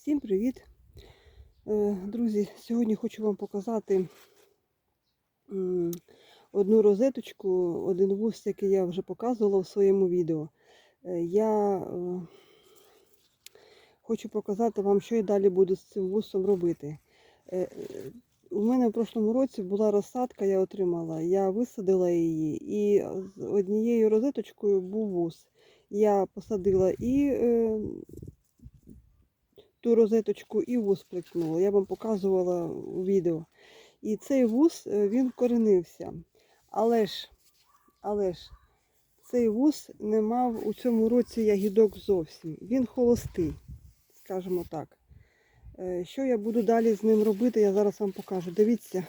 Всім привіт! Е, Друзі, сьогодні хочу вам показати одну розеточку, один вуз, який я вже показувала в своєму відео. Е, Я е, хочу показати вам, що я далі буду з цим вусом робити. У мене в прошлому році була розсадка, я отримала, я висадила її, і з однією розеточкою був вуз. Я посадила і ту розеточку і вуз пликнула. Я вам показувала у відео. І цей вуз е, він вкоренився. Але ж, але ж, цей вуз не мав у цьому році ягідок зовсім. Він холостий, скажімо так. Е, Що я буду далі з ним робити, я зараз вам покажу. Дивіться,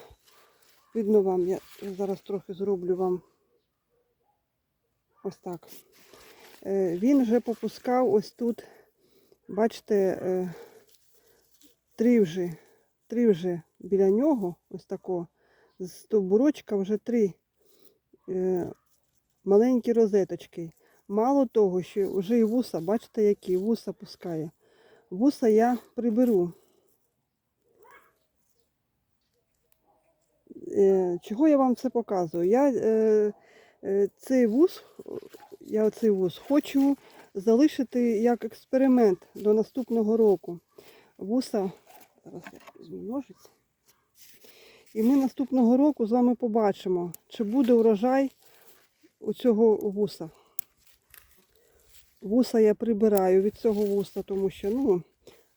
видно вам, я я зараз трохи зроблю вам ось так. Е, Він вже попускав ось тут, бачите, е, три вже, три вже біля нього, ось тако, з стовбурочка вже три е, маленькі розеточки. Мало того, що вже і вуса, бачите, які вуса пускає. Вуса я приберу. Е, Чого я вам це показую? Я цей вуз, я оцей вуз хочу залишити як експеримент до наступного року. Вуса, зараз я. І ми наступного року з вами побачимо, чи буде урожай у цього вуса. Вуса я прибираю від цього вуса, тому що, ну,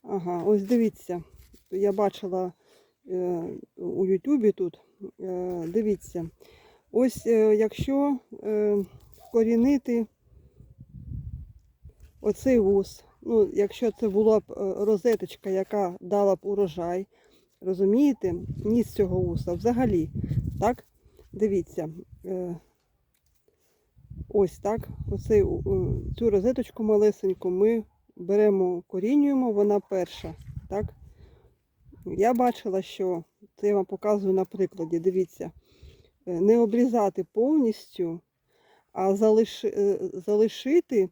ага, ось дивіться, я бачила е, у Ютубі тут, е, дивіться, ось е, якщо е, вкорінити оцей вуз, ну, якщо це була б е, розеточка, яка дала б урожай, розумієте, ні з цього вуса взагалі, так, дивіться, е, Ось так. Оцей, е, цю розеточку малесеньку ми беремо, корінюємо, вона перша. Так? Я бачила, що це я вам показую на прикладі. Дивіться, не обрізати повністю, а залиши, залишити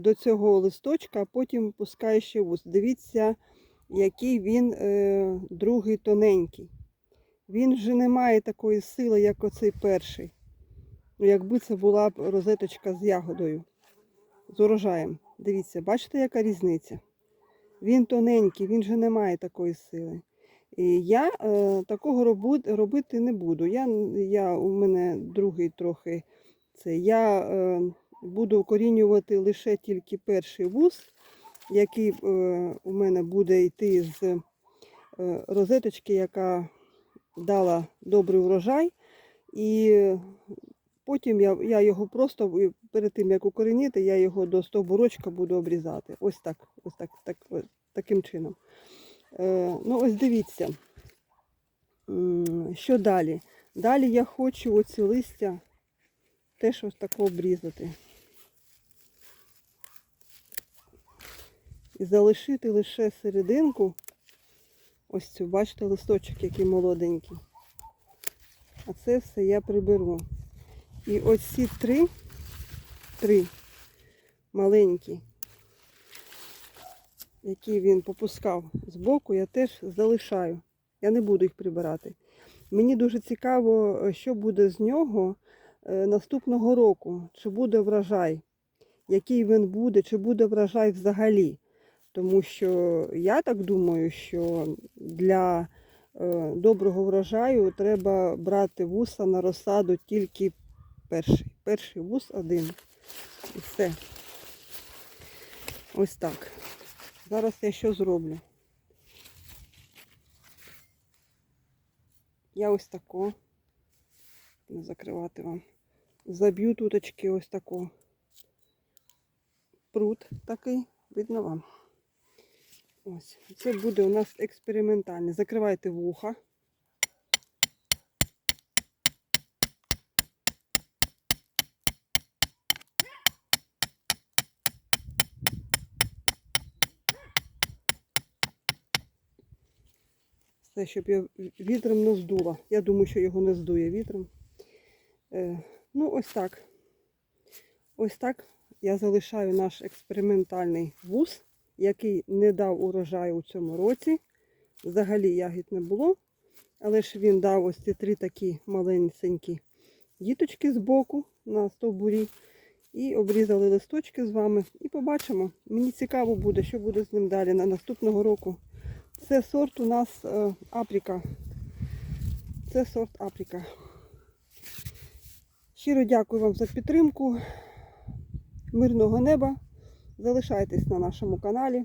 до цього листочка, а потім пускає ще вуз. Дивіться, який він е, другий тоненький. Він вже не має такої сили, як оцей перший. Ну, Якби це була б розеточка з ягодою, з урожаєм. Дивіться, бачите, яка різниця? Він тоненький, він же не має такої сили. І я е, такого робу- робити не буду. Я, я, у мене другий трохи це. Я е, буду укорінювати лише тільки перший вуз, який е, у мене буде йти з е, розеточки, яка дала добрий урожай. І Потім я, я його просто перед тим як укорінити, я його до стовбурочка буду обрізати. Ось так, ось так, так ось таким чином. Е, ну, ось дивіться, що далі? Далі я хочу оці листя теж ось тако обрізати. Залишити лише серединку. Ось цю, бачите, листочок, який молоденький. А це все я приберу. І оці три, три маленькі, які він попускав з боку, я теж залишаю. Я не буду їх прибирати. Мені дуже цікаво, що буде з нього е, наступного року, чи буде врожай, який він буде, чи буде врожай взагалі. Тому що я так думаю, що для е, доброго врожаю треба брати вуса на розсаду тільки перший. Перший вуз один. І все. Ось так. Зараз я що зроблю? Я ось тако. Не закривати вам. Заб'ю туточки ось тако. Прут такий, видно вам. Ось. Це буде у нас експериментальне. Закривайте вуха. Все, щоб я вітром не здула. Я думаю, що його не здує вітром. Е, ну, ось так. Ось так я залишаю наш експериментальний вуз. Який не дав урожаю у цьому році. Взагалі ягід не було. Але ж він дав ось ці три такі маленькі діточки з боку на стовбурі. І обрізали листочки з вами. І побачимо. Мені цікаво буде, що буде з ним далі на наступного року. Це сорт у нас е, Апріка. Це сорт Апріка. Щиро дякую вам за підтримку. Мирного неба. Залишайтесь на нашому каналі.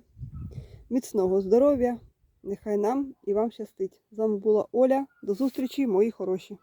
Міцного здоров'я. Нехай нам і вам щастить. З вами була Оля. До зустрічі, мої хороші.